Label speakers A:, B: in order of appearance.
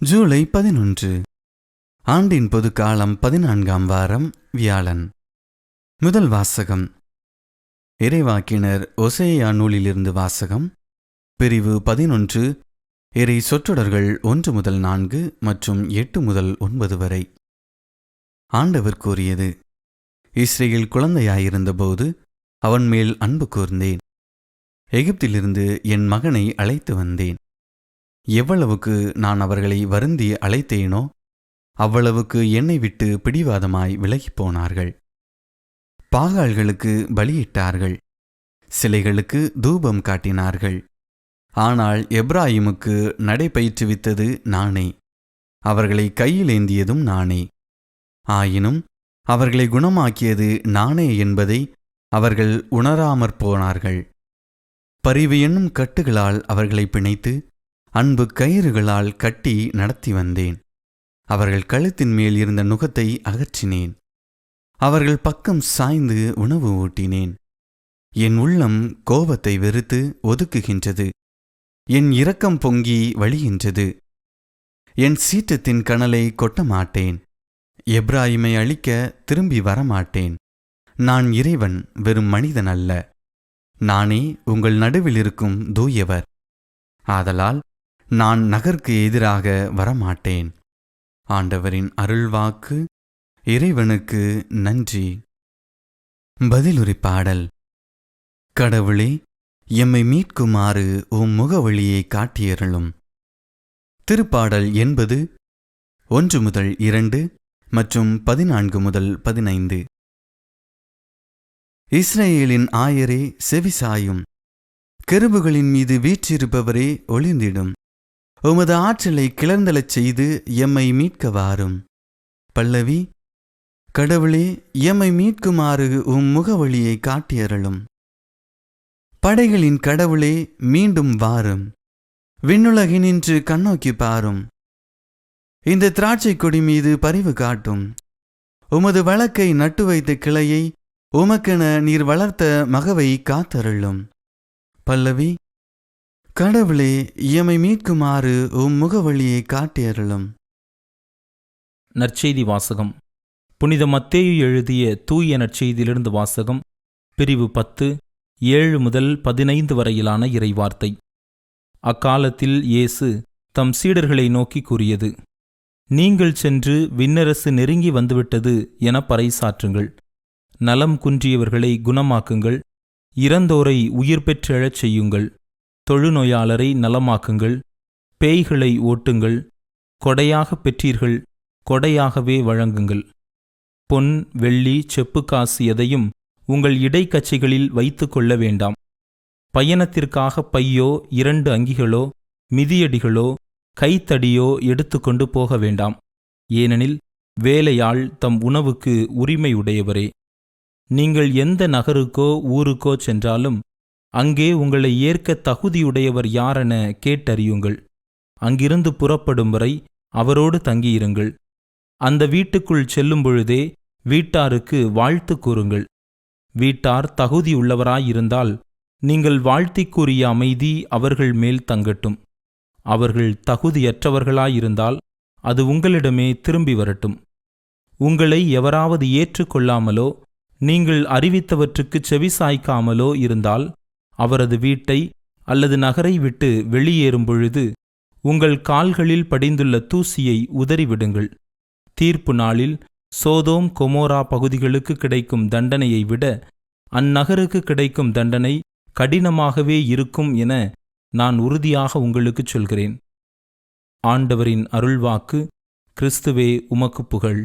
A: ஜூலை பதினொன்று. ஆண்டின் பொதுக்காலம் பதினான்காம் வாரம் வியாழன். முதல் வாசகம். இறைவாக்கினர் ஒசேயா நூலிலிருந்து வாசகம். பிரிவு பதினொன்று இறை சொற்றொடர்கள் ஒன்று முதல் நான்கு மற்றும் எட்டு முதல் ஒன்பது வரை. ஆண்டவர் கூறியது இஸ்ரேல் குழந்தையாயிருந்தபோது அவன் மேல் அன்பு கூர்ந்தேன். எகிப்திலிருந்து என் மகனை அழைத்து வந்தேன். எவ்வளவுக்கு நான் அவர்களை வருந்தி அழைத்தேனோ அவ்வளவுக்கு என்னை விட்டு பிடிவாதமாய் விலகிப் போனார்கள். பாகால்களுக்கு பலியிட்டார்கள். சிலைகளுக்கு தூபம் காட்டினார்கள். ஆனால் எப்ராயிமுக்கு நடைபயிற்றுவித்தது நானே. அவர்களை கையிலேந்தியதும் நானே. ஆயினும் அவர்களை குணமாக்கியது நானே என்பதை அவர்கள் உணராமற் போனார்கள். பரிவு என்னும் கட்டுகளால் அவர்களை பிணைத்து அன்பு கயிறுகளால் கட்டி நடத்தி வந்தேன். அவர்கள் கழுத்தின் மேல் இருந்த நுகத்தை அகற்றினேன். அவர்கள் பக்கம் சாய்ந்து உணவு ஊட்டினேன். என் உள்ளம் கோபத்தை வெறுத்து ஒதுக்குகின்றது. என் இரக்கம் பொங்கி வழிகின்றது. என் சீற்றத்தின் கனலை கொட்ட மாட்டேன். எப்ராஹிமை அழிக்க திரும்பி வரமாட்டேன். நான் இறைவன் வெறும் மனிதன் அல்ல. நானே உங்கள் நடுவில் இருக்கும் தூயவர். ஆதலால் நான் நகர்க்கு எதிராக வரமாட்டேன். ஆண்டவரின் அருள்வாக்கு இறைவனுக்கு நன்றி. பதிலுரை பாடல். கடவுளே எம்மை மீட்குமாறு உம் முகவழியை காட்டியருளும். திருப்பாடல் என்பது ஒன்று முதல் இரண்டு மற்றும் பதினான்கு முதல் பதினைந்து. இஸ்ரேலின் ஆயரே செவிசாயும். கெருபுகளின் மீது வீற்றிருப்பவரே ஒளிந்திடும். உமது ஆற்றலை கிளர்ந்தலச் செய்து எம்மை மீட்க வாரும் பல்லவி கடவுளே எம்மை மீட்குமாறு உம் முகவழியை காட்டியருளும். படைகளின் கடவுளே மீண்டும் வாரும். விண்ணுலகினின்று கண்ணோக்கி பாரும். இந்த திராட்சை கொடி மீது பரிவு காட்டும். உமது வழக்கை நட்டு வைத்த கிளையை உமக்கென நீர் வளர்த்த மகவை காத்தருளும். பல்லவி கடவுளே எம்மை மீட்குமாறு உம் முகவழியை காட்டியருளும்.
B: நற்செய்தி வாசகம். புனித மத்தேயு எழுதிய தூய நற்செய்தியிலிருந்து வாசகம். பிரிவு பத்து ஏழு முதல் பதினைந்து வரையிலான இறைவார்த்தை. அக்காலத்தில் இயேசு தம் சீடர்களை நோக்கி கூறியது நீங்கள் சென்று விண்ணரசு நெருங்கி வந்துவிட்டது என பறைசாற்றுங்கள். நலம் குன்றியவர்களை குணமாக்குங்கள். இறந்தோரை உயிர் பெற்றெழச் செய்யுங்கள். தொழுநோயாளரை நலமாக்குங்கள் பேய்களை ஓட்டுங்கள் கொடையாகப் பெற்றீர்கள் கொடையாகவே வழங்குங்கள். பொன் வெள்ளி செப்பு காசு எதையும் உங்கள் இடைக்கச்சைகளில் வைத்து கொள்ள வேண்டாம். பயணத்திற்காக பையோ இரண்டு அங்கிகளோ மிதியடிகளோ கைத்தடியோ எடுத்துக்கொண்டு போக வேண்டாம். ஏனெனில் வேலையாள் தம் உணவுக்கு உரிமையுடையவரே. நீங்கள் எந்த நகருக்கோ ஊருக்கோ சென்றாலும் அங்கே உங்களை ஏற்க தகுதியுடையவர் யாரென கேட்டறியுங்கள். அங்கிருந்து புறப்படும் வரை அவரோடு தங்கியிருங்கள். அந்த வீட்டுக்குள் செல்லும் பொழுதே வீட்டாருக்கு வாழ்த்து கூறுங்கள். வீட்டார் தகுதியுள்ளவராயிருந்தால் நீங்கள் வாழ்த்திக்குரிய அமைதி அவர்கள் மேல் தங்கட்டும். அவர்கள் தகுதியற்றவர்களாயிருந்தால் அது உங்களிடமே திரும்பி வரட்டும். உங்களை எவராவது ஏற்றுக்கொள்ளாமலோ நீங்கள் அறிவித்தவற்றுக்குச் செவிசாய்க்காமலோ இருந்தால் அவரது வீட்டை அல்லது நகரை விட்டு வெளியேறும் பொழுது உங்கள் கால்களில் படிந்துள்ள தூசியை உதறிவிடுங்கள். தீர்ப்பு நாளில் சோதோம் கொமோரா பகுதிகளுக்கு கிடைக்கும் தண்டனையை விட அந்நகருக்கு கிடைக்கும் தண்டனை கடினமாகவே இருக்கும் என நான் உறுதியாக உங்களுக்குச் சொல்கிறேன். ஆண்டவரின் அருள்வாக்கு கிறிஸ்துவே உமக்கு புகழ்.